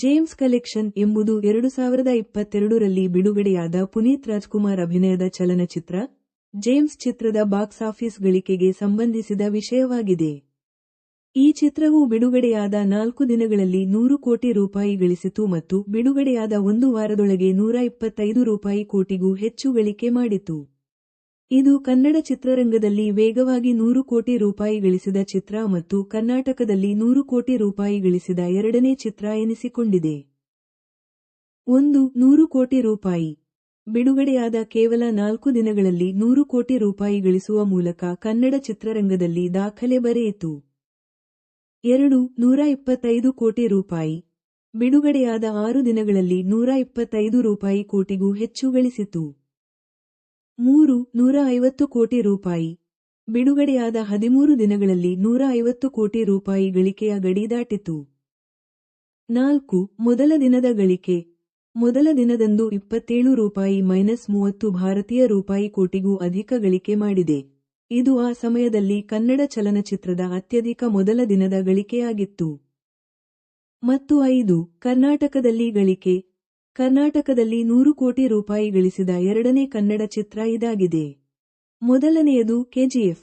James collection ಎಂಬುದು ಎರಡು ಸಾವಿರದ ಇಪ್ಪತ್ತೆರಡರಲ್ಲಿ ಬಿಡುಗಡೆಯಾದ ಪುನೀತ್ ರಾಜ್ಕುಮಾರ್ ಅಭಿನಯದ ಚಲನಚಿತ್ರ. ಜೇಮ್ಸ್ ಚಿತ್ರದ ಬಾಕ್ಸ್ ಆಫೀಸ್ ಗಳಿಕೆಗೆ ಸಂಬಂಧಿಸಿದ ವಿಷಯವಾಗಿದೆ. ಈ ಚಿತ್ರವು ಬಿಡುಗಡೆಯಾದ ನಾಲ್ಕು ದಿನಗಳಲ್ಲಿ ನೂರು ಕೋಟಿ ರೂಪಾಯಿ ಗಳಿಸಿತು ಮತ್ತು ಬಿಡುಗಡೆಯಾದ ಒಂದು ವಾರದೊಳಗೆ ನೂರ ಇಪ್ಪತ್ತೈದು ರೂಪಾಯಿ ಕೋಟಿಗೂ ಹೆಚ್ಚು ಗಳಿಕೆ ಮಾಡಿತು. ಇದು ಕನ್ನಡ ಚಿತ್ರರಂಗದಲ್ಲಿ ವೇಗವಾಗಿ ನೂರು ಕೋಟಿ ರೂಪಾಯಿ ಗಳಿಸಿದ ಚಿತ್ರ ಮತ್ತು ಕರ್ನಾಟಕದಲ್ಲಿ ನೂರು ಕೋಟಿ ರೂಪಾಯಿ ಗಳಿಸಿದ ಎರಡನೇ ಚಿತ್ರ ಎನಿಸಿಕೊಂಡಿದೆ. ಒಂದು, ನೂರು ಕೋಟಿ ರೂಪಾಯಿ. ಬಿಡುಗಡೆಯಾದ ಕೇವಲ ನಾಲ್ಕು ದಿನಗಳಲ್ಲಿ ನೂರು ಕೋಟಿ ರೂಪಾಯಿ ಗಳಿಸುವ ಮೂಲಕ ಕನ್ನಡ ಚಿತ್ರರಂಗದಲ್ಲಿ ದಾಖಲೆ ಬರೆಯಿತು. ಎರಡು, ನೂರ ಇಪ್ಪತ್ತೈದು ಕೋಟಿ ರೂಪಾಯಿ. ಬಿಡುಗಡೆಯಾದ ಆರು ದಿನಗಳಲ್ಲಿ ನೂರ ಇಪ್ಪತ್ತೈದು ರೂಪಾಯಿ ಕೋಟಿಗೂ ಹೆಚ್ಚು ಗಳಿಸಿತು. ಮೂರು ನೂರ ಐವತ್ತು ಕೋಟಿ ರೂಪಾಯಿ. ಬಿಡುಗಡೆಯಾದ ಹದಿಮೂರು ದಿನಗಳಲ್ಲಿ ನೂರ ಐವತ್ತು ಕೋಟಿ ರೂಪಾಯಿ ಗಳಿಕೆಯ ಗಡಿ ದಾಟಿತು. ನಾಲ್ಕು, ಮೊದಲ ದಿನದ ಗಳಿಕೆ. ಮೊದಲ ದಿನದಂದು ಇಪ್ಪತ್ತೇಳು ರೂಪಾಯಿ ಮೈನಸ್ ಮೂವತ್ತು ಭಾರತೀಯ ರೂಪಾಯಿ ಕೋಟಿಗೂ ಅಧಿಕ ಗಳಿಕೆ ಮಾಡಿದೆ. ಇದು ಆ ಸಮಯದಲ್ಲಿ ಕನ್ನಡ ಚಲನಚಿತ್ರದ ಅತ್ಯಧಿಕ ಮೊದಲ ದಿನದ ಗಳಿಕೆಯಾಗಿತ್ತು. ಮತ್ತು ಐದು, ಕರ್ನಾಟಕದಲ್ಲಿ ಗಳಿಕೆ. ಕರ್ನಾಟಕದಲ್ಲಿ ನೂರು ಕೋಟಿ ರೂಪಾಯಿ ಗಳಿಸಿದ ಎರಡನೇ ಕನ್ನಡ ಚಿತ್ರ ಇದಾಗಿದೆ. ಮೊದಲನೆಯದು ಕೆಜಿಎಫ್.